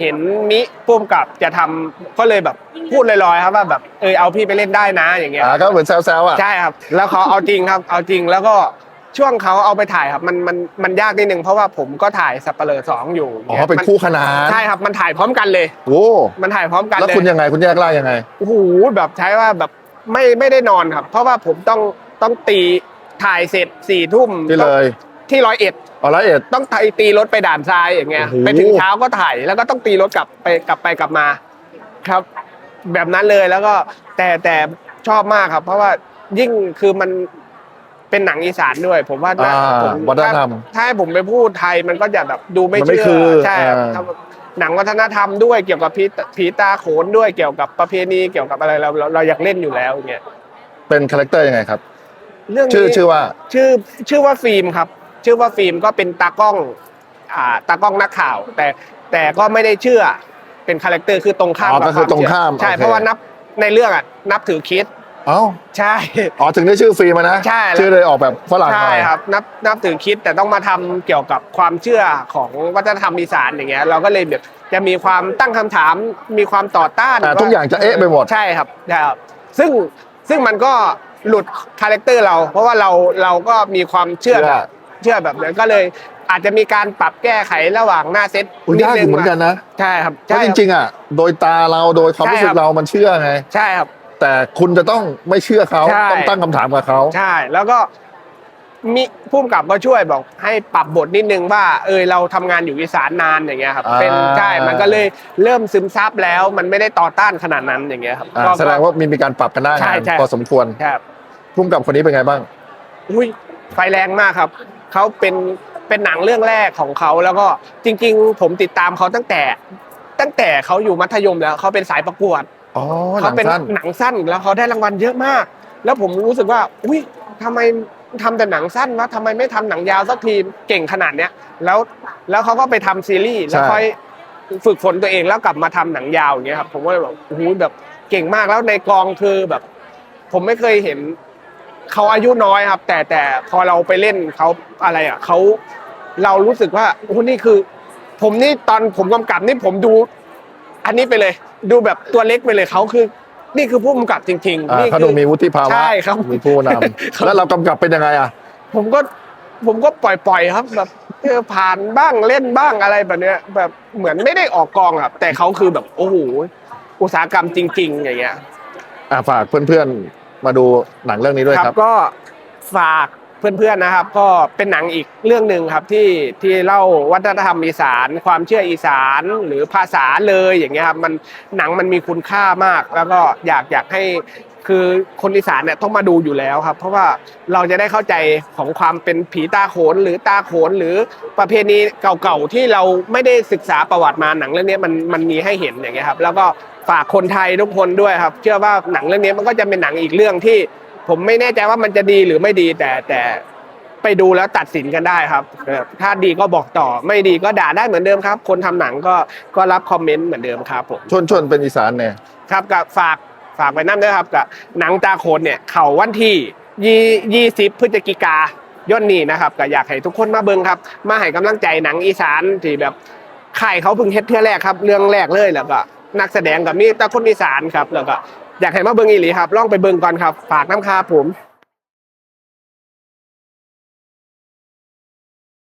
เห็นมิพุ่มกับจะทำก็เลยแบบพูดลอยๆครับว่าแบบเออเอาพี่ไปเล่นได้นะอย่างเงี้ย อ่าก็เหมือนแซวๆอะ ใช่ครับ แล้วเขาเอาจริงครับ เอาจริงแล้วก็ช่วงเขาเอาไปถ่ายครับ มันมันมันยากนิดนึงเพราะว่าผมก็ถ่ายสับเปลอสองอยู่อ๋อเป็นคู่ขนาน ใช่ครับมันถ่ายพร้อมกันเลย โอ้มันถ่ายพร้อมกันแล้วเลยคุณยังไงคุณแยกล่างยังไง โอ้โหแบบใช้ว่าแบบไม่ไม่ได้นอนครับ เพราะว่าผมต้องต้องตีถ่ายเสร็จสี่ทุ่มที่เลย ที่ร้อยเอ็ดเอาละเอ็ด ต้องตีตีรถไปด่านทรายอย่างเงี้ยโอ้โห ไปถึงเช้าก็ถ่ายแล้วก็ต้องตีรถกลับไปกลับไปกลับมา ครับ แบบนั้นเลยแล้วก็แต่แต่ชอบมากครับ เพราะว่ายิ่งคือมันเป็นหนังอีสานด้วย ผมว่าน่าอ่าผมวัฒนธรรม ถ้าถ้าให้ผมไปพูดไทยมันก็จะแบบดูไม่มันไม่เชื่คืออใช่ครับอ่า ถ้าหนังวัฒนธรรมด้วยเกี่ยวกับผีผีตาโขนด้วยเกี่ยวกับประเพณีเกี่ยวกับอะไรเราเราเราอยากเล่นอยู่แล้วอย่างเงี้ยเป็นคาแรคเตอร์ยังไงครับ เรื่องนี้ ชื่อชื่อว่า ชื่อชื่อว่าฟิล์มครับ ชื่อว่าฟิล์มก็เป็นตากล้องอ่าตากล้องนักข่าว แต่แต่ก็ไม่ได้เชื่อเป็นคาแรคเตอร์คือตรงข้ามอ๋อกับก็คือวตรงข้ามเชื่อใช่โอเค เพราะว่านับในเรื่องอะนับถือคริดเอ้าใช่ อ๋อถึงได้ชื่อฟรีมานะใช่แล้ว ชื่อเลยออกแบบฝรั่งหใช่น่อย ครับนับนับถือคริดแต่ต้องมาทำเกี่ยวกับความเชื่อของวัฒนธรรมอีสานอย่างเงี้ยเราก็เลยแบบจะมีความตั้งคำถามมีความต่อต้านอ่าว่ทุกอย่างจะเอ๊ะไปหมด ใช่ครับใช่ครับซึ่งซึ่งมันก็หลุดคาแรคเตอร์เรา เพราะว่าเราเราก็มีความเชื่อเชื่อแบบ เชื่อแบบนั้นก็เลยอาจจะมีการปรับแก้ไขระหว่างหน้าเซตอุ้ยยากอยู่เหมือนกันนะใช่ครับเพราะจริงๆอะโดยตาเราโดยความรู้สึใช่ครักบเรามันเชื่อไงใช่ครับ แต่คุณจะต้องไม่เชื่อเขาใช่ต้องตั้งคำถามกับเขาใช่ แล้วก็มีผู้กำกับก็ช่วยบอกให้ปรับบทนิดนึงว่า เออเราทำงานอยู่อีสานนานอย่างเงี้ยครับอ่าเป็นใช่มันก็เลยเริ่มซึมซับแล้ว มันไม่ได้ต่อต้านขนาดนั้นอย่างเงี้ยครับอ่าก็แสดงว่ามีมีการปรับกันได้ใช่ใช่พอสมควรครับพุ่มกับคนนี้เป็นไงบ้างอุ้ยไฟแรงมากครับ เขาเป็นเป็นหนังเรื่องแรกของเขาแล้วก็จริง ๆ ผมติดตามเขาตั้งแต่ ตั้งแต่เขาอยู่มัธยมแล้วเขาเป็นสายประกวดอ๋อหนัเขางเป็นสั้นหนังสั้นแล้วเขาได้รางวัลเยอะมาก แล้วผมรู้สึกว่า อุ้ยทำไมทำแต่หนังสั้นวะทำไมไม่ทำหนังยาวสักทีเก่งขนาดเนี้ย แล้วแล้วเขาก็ไปทำซีรีส์แล้วค่อยฝึกฝนตัวเองแล้วกลับมาทำหนังยาวอย่างเงี้ยครับผมก็เลยแบบโอ้โหแบบเก่งมากแล้วในกองคือแบบ ผมไม่เคยเห็น เขาอายุน้อยครับ แต่แต่พอเราไปเล่นเขาอะไรอะเขาเรารู้สึกว่าโอ้โหนี่คือ ผมนี่ตอนผมกำกับนี่ผมดู อันนี้ไปเลย ดูแบบตัวเล็กไปเลยเขาคือ นี่คือผู้กำกับจริงอ่าๆนี่เขาคืดูอมีวุฒิภาวะใช่ครับมีผู้นครับำแล้วเรากำกับเป็นยังไงอะ ผมก็ผมก็ปล่อยๆครับแบบเออผ่านบ้างเล่นบ้างอะไรแบบเนี้ย แบบเหมือนไม่ได้ออกกองครับแต่เขาคือแบบโอ้โหอุตสาหกรรมจริง ๆ อย่างเงี้ยอ่าฝากเพื่อนๆ มาดูหนังเรื่องนี้ด้วยครับ ก็ฝากเพื่อนๆนะครับ ก็เป็นหนังอีกเรื่องหนึ่งครับที่ที่เล่าวัฒนธรรมอีสาน ความเชื่ออีสานหรือภาษาเลยอย่างเงี้ยครับมันหนังมันมีคุณค่ามาก แล้วก็อยากอยากให้ คือคนอีสานเนี่ยต้องมาดูอยู่แล้วครับ เพราะว่าเราจะได้เข้าใจของความเป็นผีตาโขนหรือตาโขนหรือประเพณีเก่าๆที่เราไม่ได้ศึกษาประวัติมาหนังเรื่องนี้มันมันมีให้เห็นอย่างเงี้ยครับ แล้วก็ฝากคนไทยทุกคนด้วยครับ เชื่อว่าหนังเรื่องนี้มันก็จะเป็นหนังอีกเรื่องที่ ผมไม่แน่ใจว่ามันจะดีหรือไม่ดีแต่แต่ไปดูแล้วตัดสินกันได้ครับเออถ้าดีก็บอกต่อไม่ดีก็ด่าได้เหมือนเดิมครับ คนทำหนังก็ก็รับคอมเมนต์เหมือนเดิมครับผมชวนชวนเป็นอีสานเนี่ยครับกับฝาก ฝากไว้น้ำด้วยครับกับหนังตาโขนเนี่ยเขาวันที่ยี่ยี่สิบพฤศจิกายนนี้นะครับก็อยากให้ทุกคนมาเบิ่งครับ มาให้กำลังใจหนังอีสานที่แบบค่ายเขาเพิ่งเฮ็ดเทื่อแรกครับ เรื่องแรกเลยแล้วก็นักแสดงกับมีตาคนอีสานครับ แล้วก็อยากให้มาเบิ่งอีหลีครับลองไปเบิ่งก่อนครับ ฝากน้ำคาผม